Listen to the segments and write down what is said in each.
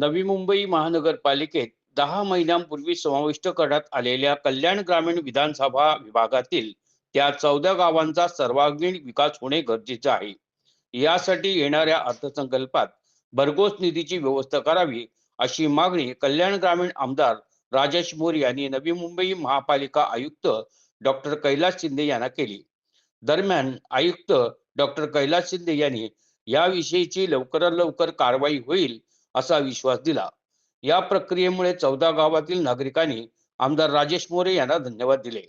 नवी मुंबई महानगरपालिकेत दहा महिन्यांपूर्वी समाविष्ट करण्यात आलेल्या कल्याण ग्रामीण विधानसभा विभागातील त्या चौदा गावांचा सर्वांगीण विकास होणे गरजेचे आहे. यासाठी येणाऱ्या अर्थसंकल्पात भरघोस निधीची व्यवस्था करावी अशी मागणी कल्याण ग्रामीण आमदार राजेश मोर यांनी नवी मुंबई महापालिका आयुक्त डॉक्टर कैलास शिंदे यांना केली. दरम्यान आयुक्त डॉक्टर कैलास शिंदे यांनी याविषयीची लवकरात लवकर कारवाई होईल असा विश्वास दिला. या प्रक्रियेमुळे चौदा गावातील नागरिकांनी आमदार राजेश मोरे यांना धन्यवाद दिले.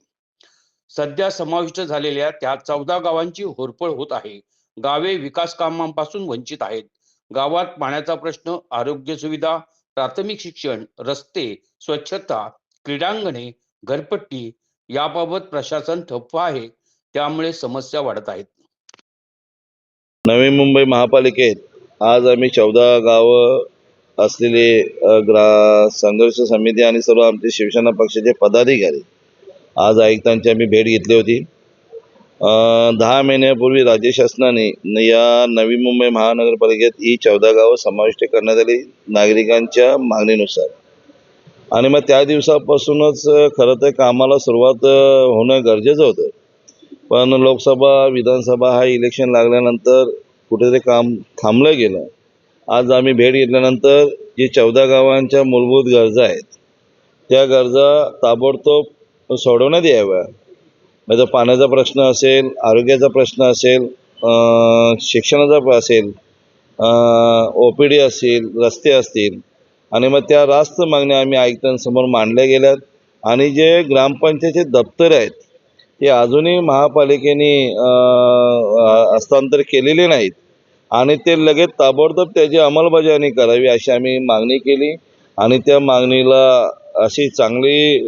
सध्या समाविष्ट झालेल्या त्या चौदा गावांची होरपळ होत आहे. गावे विकास कामांपासून वंचित आहेत. गावात पाण्याचा प्रश्न आरोग्य सुविधा प्राथमिक शिक्षण रस्ते स्वच्छता क्रीडांगणे घरपट्टी याबाबत प्रशासन ठप्प आहे. त्यामुळे समस्या वाढत आहेत. नवी मुंबई महापालिकेत आज आम्ही चौदा गावं असलेले ग्रा संघर्ष समिती आणि सर्व आमचे शिवसेना पक्षाचे पदाधिकारी आज आयुक्तांची आम्ही भेट घेतली होती. दहा महिन्यापूर्वी राज्य शासनाने या नवी मुंबई महानगरपालिकेत ही चौदा गावं समाविष्ट करण्यात आली नागरिकांच्या मागणीनुसार. आणि मग त्या दिवसापासूनच खरं तर कामाला सुरुवात होणं गरजेचं होतं. पण लोकसभा विधानसभा हा इलेक्शन लागल्यानंतर कुठेतरी काम थांबलं गेलं. आज आम्ही भेट घेतल्यानंतर जी चौदा गावांच्या मूलभूत गरजा आहेत त्या गरजा ताबडतोब सोडवण्यात याव्या म्हणजे पाण्याचा प्रश्न असेल आरोग्याचा प्रश्न असेल शिक्षणाचा असेल ओ पी डी असतील रस्ते असतील आणि मग त्या रास्त मागण्या आम्ही आयुक्तांसमोर मांडल्या गेल्यात. आणि जे ग्रामपंचायतचे दप्तर आहेत ते अजूनही महापालिकेने हस्तांतर केलेले नाहीत. आणि ते लगेच ताबडतोब त्याची अंमलबजावणी करावी अशी आम्ही मागणी केली. आणि त्या मागणीला अशी चांगली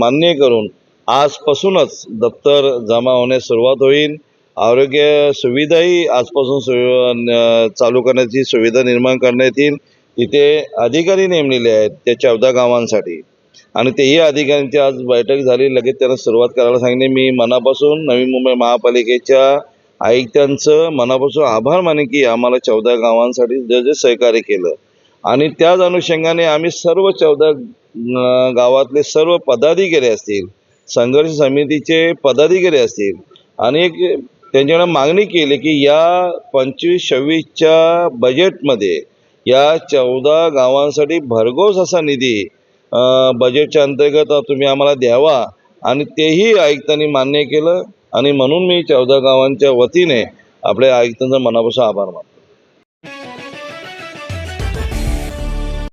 मान्य करून आजपासूनच दप्तर जमा होण्यास सुरुवात होईल. आरोग्य सुविधाही आजपासून सु चालू करण्याची सुविधा निर्माण करण्यात येईल. तिथे अधिकारी नेमलेले आहेत त्या चौदा गावांसाठी. आणि तेही अधिकाऱ्यांची आज बैठक झाली. लगेच त्यांना सुरुवात करायला सांगितली. मी मनापासून नवी मुंबई महापालिकेच्या आयुक्तांचं मनापासून आभार माने की आम्हाला चौदा गावांसाठी जे जे सहकार्य केलं. आणि त्याच अनुषंगाने आम्ही सर्व चौदा गावातले सर्व पदाधिकारी असतील संघर्ष समितीचे पदाधिकारी असतील आणि एक त्यांच्याकडे मागणी केली की या पंचवीस सव्वीसच्या बजेटमध्ये या चौदा गावांसाठी भरघोस असा निधी बजेटच्या अंतर्गत तुम्ही आम्हाला द्यावा आणि तेही आयुक्तांनी मान्य केलं. आणि म्हणून मी चौदा गावांच्या वतीने आपल्या आयुक्तांचा मनापासून आभार मानतो.